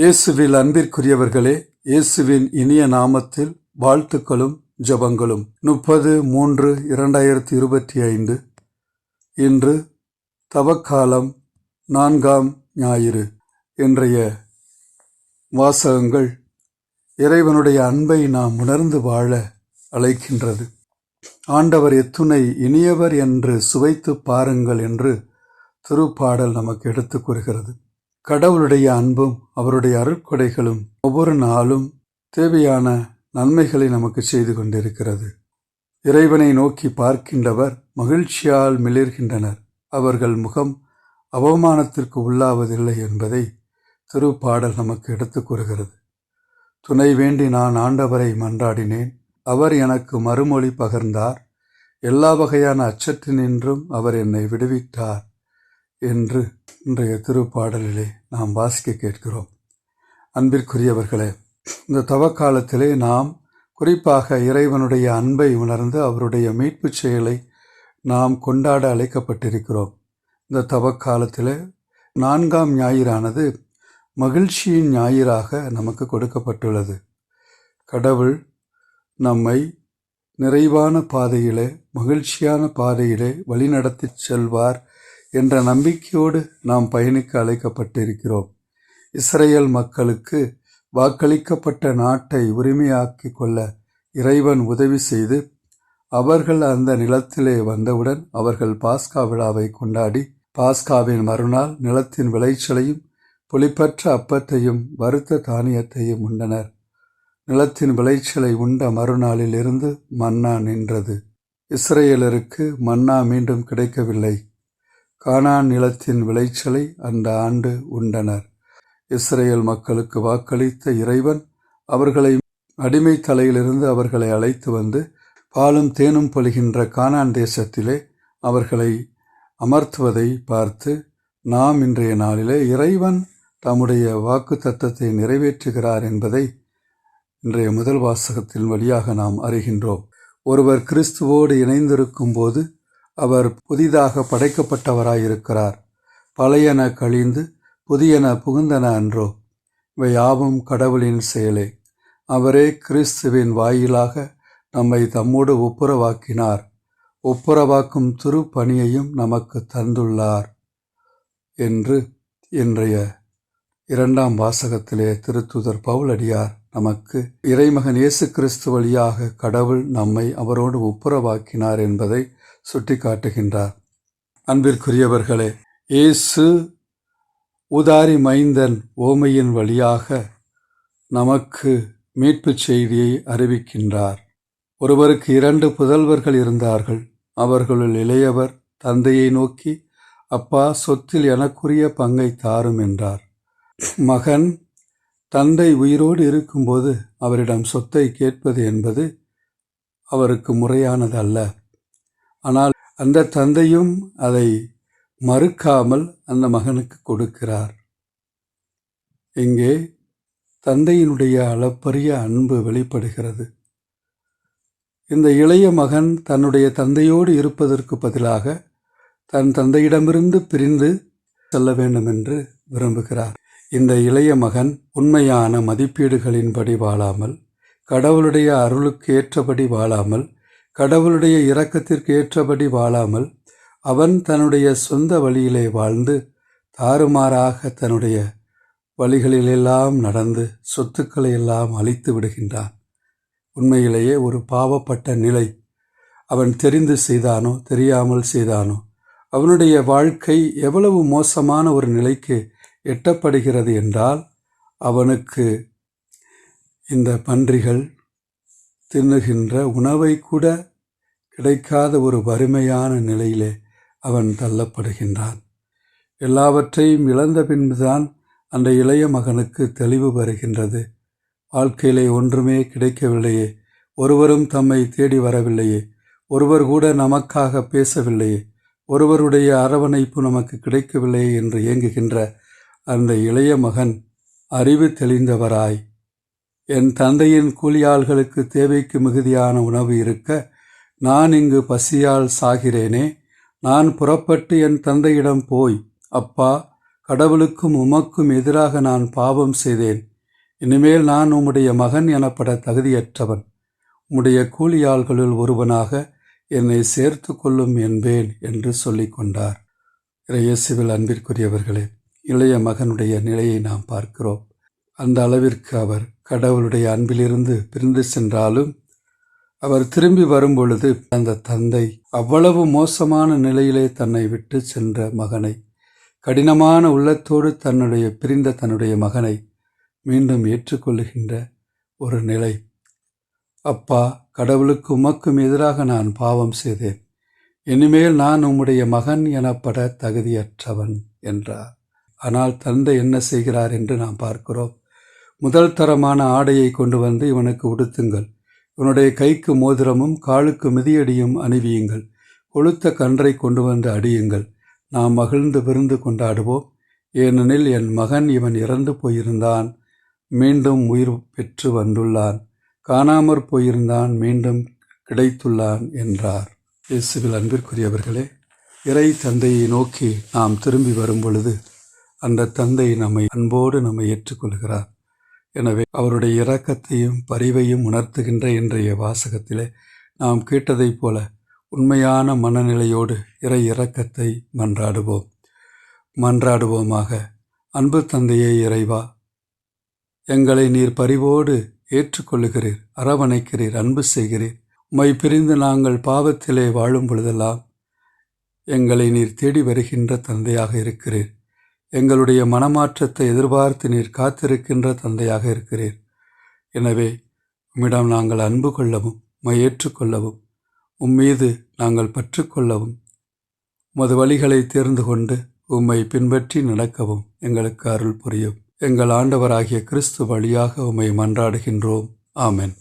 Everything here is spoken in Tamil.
இயேசுவில் அன்பிற்குரியவர்களே இயேசுவின் இனிய நாமத்தில் வாழ்த்துக்களும் ஜெபங்களும். முப்பது மூன்று இரண்டாயிரத்தி இருபத்தி ஐந்து. இன்று தவக்காலம் நான்காம் ஞாயிறு. இன்றைய வாசகங்கள் இறைவனுடைய அன்பை நாம் உணர்ந்து வாழ அழைக்கின்றது. ஆண்டவர் எத்துணை இனியவர் என்று சுவைத்து பாருங்கள் என்று திருப்பாடல் நமக்கு எடுத்துக் கூறுகிறது. கடவுளுடைய அன்பும் அவருடைய அருட்கொடைகளும் ஒவ்வொரு நாளும் தேவையான நன்மைகளை நமக்கு செய்து கொண்டிருக்கிறது. இறைவனை நோக்கி பார்க்கின்றவர் மகிழ்ச்சியால் மிளிர்கின்றனர். அவர்கள் முகம் அவமானத்திற்கு உள்ளாவதில்லை என்பதை திருப்பாடல் நமக்கு எடுத்துக் கூறுகிறது. துணை வேண்டி நான் ஆண்டவரை மன்றாடினேன். அவர் எனக்கு மறுமொழி பகர்ந்தார். எல்லா வகையான அச்சத்தினின்றும் அவர் என்னை விடுவித்தார் என்று இன்றைய திருப்பாடலிலே நாம் வாசிக்க கேட்கிறோம். அன்பிற்குரியவர்களே இந்த தவக்காலத்திலே நாம் குறிப்பாக இறைவனுடைய அன்பை உணர்ந்து அவருடைய மீட்புச் செயலை நாம் கொண்டாட அழைக்கப்பட்டிருக்கிறோம். இந்த தவக்காலத்தில் நான்காம் ஞாயிறானது மகிழ்ச்சியின் ஞாயிறாக நமக்கு கொடுக்கப்பட்டுள்ளது. கடவுள் நம்மை நிறைவான பாதையிலே மகிழ்ச்சியான பாதையிலே வழிநடத்தி செல்வார் என்ற நம்பிக்கையோடு நாம் பயணிக்க அழைக்கப்பட்டிருக்கிறோம். இஸ்ரேல் மக்களுக்கு வாக்களிக்கப்பட்ட நாட்டை உரிமையாக்கி கொள்ள இறைவன் உதவி செய்து அவர்கள் அந்த நிலத்திலே வந்தவுடன் அவர்கள் பாஸ்கா விழாவை கொண்டாடி பாஸ்காவின் மறுநாள் நிலத்தின் விளைச்சலையும் புளிப்பற்ற அப்பத்தையும் வறுத்த தானியத்தையும் உண்டனர். நிலத்தின் விளைச்சலை உண்ட மறுநாளில் இருந்து மன்னா நின்றது. இஸ்ரேலருக்கு மன்னா மீண்டும் கிடைக்கவில்லை. கானான் நிலத்தின் விளைச்சலை அந்த ஆண்டு உண்டனர். இஸ்ரேல் மக்களுக்கு வாக்களித்த இறைவன் அவர்களை அடிமை தலையிலிருந்து அவர்களை அழைத்து வந்து பாலும் தேனும் பொழிகின்ற கானான் தேசத்திலே அவர்களை அமர்த்துவதை பார்த்து நாம் இன்றைய நாளிலே இறைவன் தம்முடைய வாக்கு தத்தத்தை நிறைவேற்றுகிறார் என்பதை இன்றைய முதல் வாசகத்தின் வழியாக நாம் அறிகின்றோம். ஒருவர் கிறிஸ்துவோடு இணைந்திருக்கும் போது அவர் புதிதாக படைக்கப்பட்டவராயிருக்கிறார். பழையன கழிந்து புதியன புகுந்தன அன்றோ இவை யாவும் கடவுளின் செயலே. அவரே கிறிஸ்துவின் வாயிலாக நம்மை தம்மோடு ஒப்புரவாக்கினார். ஒப்புரவாக்கும் திருப்பணியையும் நமக்கு தந்துள்ளார் என்று இன்றைய இரண்டாம் வாசகத்திலே திருத்துதர் பவுலடியார் நமக்கு இறைமகன் இயேசு கிறிஸ்து வழியாக கடவுள் நம்மை அவரோடு ஒப்புரவாக்கினார் என்பதை சுட்டிக்காட்டுகின்றார். அன்பிற்குரியவர்களே இயேசு உதாரி மைந்தன் ஓமையின் வழியாக நமக்கு மீட்புச் செய்தியை அறிவிக்கின்றார். ஒருவருக்கு இரண்டு புதல்வர்கள் இருந்தார்கள். அவர்களுள் இளையவர் தந்தையை நோக்கி அப்பா சொத்தில் எனக்குரிய பங்கை தாரும் என்றார். மகன் தந்தை உயிரோடு இருக்கும்போது அவரிடம் சொத்தை கேட்பது என்பது அவருக்கு முறையானது அல்ல ஆனால் அந்த தந்தையும் அதை மறுக்காமல் அந்த மகனுக்கு கொடுக்கிறார். இங்கே தந்தையினுடைய அளப்பரிய அன்பு வெளிப்படுகிறது. இந்த இளைய மகன் தன்னுடைய தந்தையோடு இருப்பதற்கு பதிலாக தன் தந்தையிடமிருந்து பிரிந்து செல்ல வேண்டும் என்று விரும்புகிறார். இந்த இளைய மகன் உண்மையான மதிப்பீடுகளின்படி வாழாமல் கடவுளுடைய அருளுக்கு ஏற்றபடி வாழாமல் கடவுளுடைய இரக்கத்திற்கு ஏற்றபடி வாழாமல் அவன் தன்னுடைய சொந்த வழியிலே வாழ்ந்து தாறுமாறாக தன்னுடைய வழிகளிலெல்லாம் நடந்து சொத்துக்களை எல்லாம் அழித்து விடுகின்றான். உண்மையிலேயே ஒரு பாவப்பட்ட நிலை. அவன் தெரிந்து செய்தானோ தெரியாமல் செய்தானோ அவனுடைய வாழ்க்கை எவ்வளவு மோசமான ஒரு நிலைக்கு எட்டப்படுகிறது என்றால் அவனுக்கு இந்த பன்றிகள் தின்னுகின்ற உணவை கூட கிடைக்காத ஒரு வறுமையான நிலையிலே அவன் தள்ளப்படுகின்றான். எல்லாவற்றையும் இழந்த பின்புதான் அந்த இளைய மகனுக்கு தெளிவு வருகின்றது. வாழ்க்கையிலே ஒன்றுமே கிடைக்கவில்லையே. ஒருவரும் தம்மை தேடி வரவில்லையே. ஒருவர் கூட நமக்காக பேசவில்லையே. ஒருவருடைய அரவணைப்பு நமக்கு கிடைக்கவில்லையே என்று இயங்குகின்ற அந்த இளைய மகன் அறிவு தெளிந்தவராய் என் தந்தையின் கூலியாள்களுக்கு தேவைக்கு மிகுதியான உணவு இருக்க நான் இங்கு பசியால் சாகிறேனே. நான் புறப்பட்டு என் தந்தையிடம் போய் அப்பா கடவுளுக்கும் உமக்கும் எதிராக நான் பாவம் செய்தேன். இனிமேல் நான் உம்முடைய மகன் எனப்பட தகுதியற்றவன். உம்முடைய கூலியாள்களுள் ஒருவனாக என்னை சேர்த்து கொள்ளும் என்பேன் என்று சொல்லிக்கொண்டார் கொண்டார். அன்பிற்குரியவர்களே இளைய மகனுடைய நிலையை நாம் பார்க்கிறோம். அந்த அளவிற்கு அவர் கடவுளுடைய அன்பிலிருந்து பிரிந்து சென்றாலும் அவர் திரும்பி வரும்பொழுது அந்த தந்தை அவ்வளவு மோசமான நிலையிலே தன்னை விட்டு சென்ற மகனை கடினமான உள்ளத்தோடு தன்னுடைய பிரிந்த தன்னுடைய மகனை மீண்டும் ஏற்றுக்கொள்ளுகின்ற ஒரு நிலை. அப்பா கடவுளுக்கு உமக்கும் எதிராக நான் பாவம் செய்தேன். இனிமேல் நான் உம்முடைய மகன் எனப்பட தகுதியற்றவன் என்றார். ஆனால் தந்தை என்ன செய்கிறார் என்று நாம் பார்க்கிறோம். முதல் தரமான ஆடையை கொண்டு வந்து இவனுக்கு உடுத்துங்கள். இவனுடைய கைக்கு மோதிரமும் காலுக்கு மிதியடியும் அணிவியுங்கள். கொளுத்த கன்றை கொண்டு வந்து அடியுங்கள். நாம் மகிழ்ந்து விருந்து கொண்டாடுவோம். ஏனெனில் என் மகன் இவன் இறந்து போயிருந்தான். மீண்டும் உயிர் பெற்று வந்துள்ளான். காணாமற் போயிருந்தான். மீண்டும் கிடைத்துள்ளான் என்றார். இயேசுவில் அன்பிற்குரியவர்களே இறை தந்தையை நோக்கி நாம் திரும்பி வரும் பொழுது அந்த தந்தை நம்மை அன்போடு நம்மை ஏற்றுக்கொள்கிறார். எனவே அவருடைய இரக்கத்தையும் பரிவையும் உணர்த்துகின்ற இன்றைய வாசகத்திலே நாம் கேட்டதைப் போல உண்மையான மனநிலையோடு இறை இரக்கத்தை மன்றாடுவோம். மன்றாடுவோமாக. அன்பு தந்தையே இறைவா எங்களை நீர் பரிவோடு ஏற்றுக்கொள்ளுகிறீர் அரவணைக்கிறீர் அன்பு செய்கிறீர். உம்மை பிரிந்து நாங்கள் பாவத்திலே வாழும் பொழுதெல்லாம் எங்களை நீர் தேடி வருகின்ற தந்தையாக இருக்கிறீர். எங்களுடைய மனமாற்றத்தை எதிர்பார்த்து நீர் காத்திருக்கின்ற தந்தையாக இருக்கிறீர். எனவே உம்மிடம் நாங்கள் அன்பு கொள்ளவும் உம்மை ஏற்றுக்கொள்ளவும் உம்மீது நாங்கள் பற்றுக்கொள்ளவும் உமது வழிகளை தேர்ந்து கொண்டு உம்மை பின்பற்றி நடக்கவும் எங்களுக்கு அருள் புரியும். எங்கள் ஆண்டவராகிய கிறிஸ்து வழியாக உம்மை மன்றாடுகின்றோம். ஆமென்.